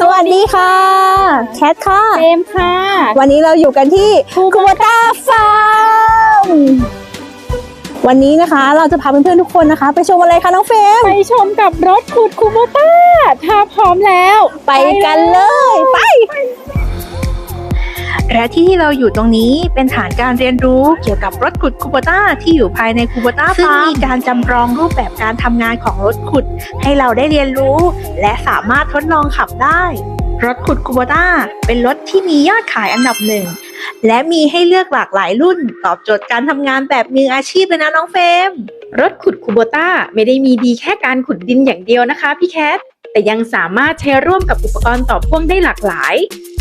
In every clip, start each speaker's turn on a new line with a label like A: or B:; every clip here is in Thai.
A: สวัสดีค่ะ แคทค่ะ
B: เฟมค่ะ
A: วันนี้เราอยู่กันที่คูโบต้าฟาร์มวันนี้นะคะเราจะพาเพื่อนๆทุกคนนะคะ ไปชมอะไรคะน้องเฟรม
B: ไปชมกับรถขุดคูโบต้าถ้าพร้อมแล้ว
A: ไปกันเลย ไป
C: และที่ที่เราอยู่ตรงนี้เป็นฐานการเรียนรู้เกี่ยวกับรถขุดคูโบต้าที่อยู่ภายในคูโบต้าซึ่งมีการจำลองรูปแบบการทำงานของรถขุด ให้เราได้เรียนรู้ และสามารถทดลองขับได้ รถขุดคูโบต้าเป็นรถที่มียอดขายอันดับหนึ่ง และมีให้เลือกหลากหลายรุ่น ตอบโจทย์การทำงานแบบมืออาชีพเลยนะน้องเฟรม
B: รถขุดคูโบต้าไม่ได้มีดีแค่การขุดดินอย่างเดียวนะคะพี่แคท แต่ยังสามารถใช้ร่วมกับอุปกรณ์ต่อพ่วงได้หลากหลาย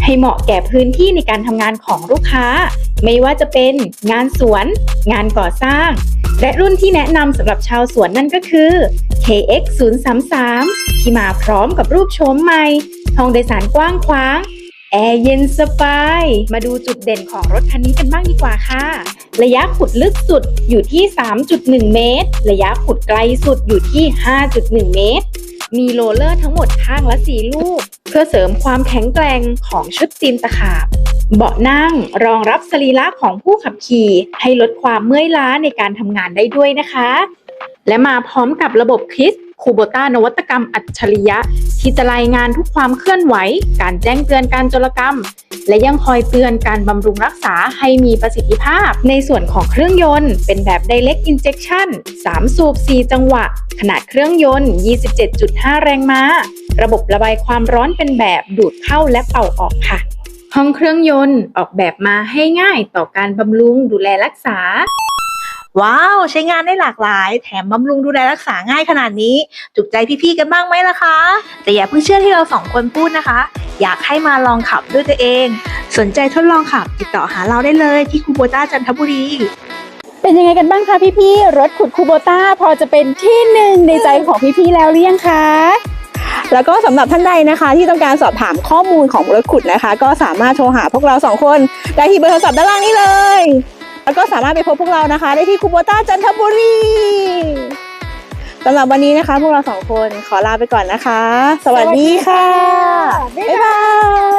B: ให้เหมาะแก่พื้นที่ในการทำงานของลูกค้า ไม่ว่าจะเป็นงานสวน งานก่อสร้าง และรุ่นที่แนะนำสำหรับชาวสวนนั่นก็คือ KX 0 3 3ที่มาพร้อมกับรูปโฉมใหม่ห้องโดยสารกว้างขวางแอร์เย็นสบาย มาดูจุดเด่นของรถคันนี้กันบ้างดีกว่าค่ะ ระยะขุดลึกสุดอยู่ที่ 3.1 เมตร ระยะขุดไกลสุดอยู่ที่ 5.1 เมตร มีโรลเลอร์ทั้งหมดข้างละ4ลูก เพื่อเสริมความแข็งแกร่งของชุดตีนตะขาบ เบาะนั่งรองรับสรีระของผู้ขับขี่ ให้ลดความเมื่อยล้าในการทำงานได้ด้วยนะคะ และมาพร้อมกับระบบคริสคูโบต้านวัตกรรมอัจฉริยะ ที่จะรายงานทุกความเคลื่อนไหว การแจ้งเตือนการโจรกรรม และยังคอยเตือนการบำรุงรักษาให้มีประสิทธิภาพ ในส่วนของเครื่องยนต์ เป็นแบบ Direct Injection 3 สูบ 4 จังหวะ ขนาดเครื่องยนต์ 27.5 แรงม้า ระบบระบายความร้อนเป็นแบบดูดเข้าและเป่าออกค่ะห้องเครื่องยนต์ออกแบบมาให้ง่ายต่อการบำรุงดูแลรักษา
C: ว้าว ใช้งานได้หลากหลาย แถมบำรุงดูแลรักษาง่ายขนาดนี้ จุกใจพี่ๆกันบ้างไหมล่ะคะ แต่อย่าเพิ่งเชื่อที่เราสองคนพูดนะคะ อยากให้มาลองขับด้วยตัวเอง สนใจทดลองขับ ติดต่อหาเราได้เลยที่คูโบต้าจันทบุรี
B: เป็นยังไงกันบ้างคะพี่ๆรถขุดคูโบต้าพอจะเป็นที่หนึ่งในใจของพี่ๆแล้วหรือยังคะ
A: แล้วก็สำหรับท่านใดนะคะ ที่ต้องการสอบถามข้อมูลของรถขุดนะคะ ก็สามารถโทรหาพวกเราสองคนได้ที่เบอร์โทรศัพท์ด้านล่างนี้เลยามารถไปพบพวกเรานะคะ ได้ที่คูโบต้าจันทบุรีสำหรับวันนี้นะคะ พวกเราสองคนขอลาไปก่อนนะคะ สวัสดีค่ะ
B: บ๊าย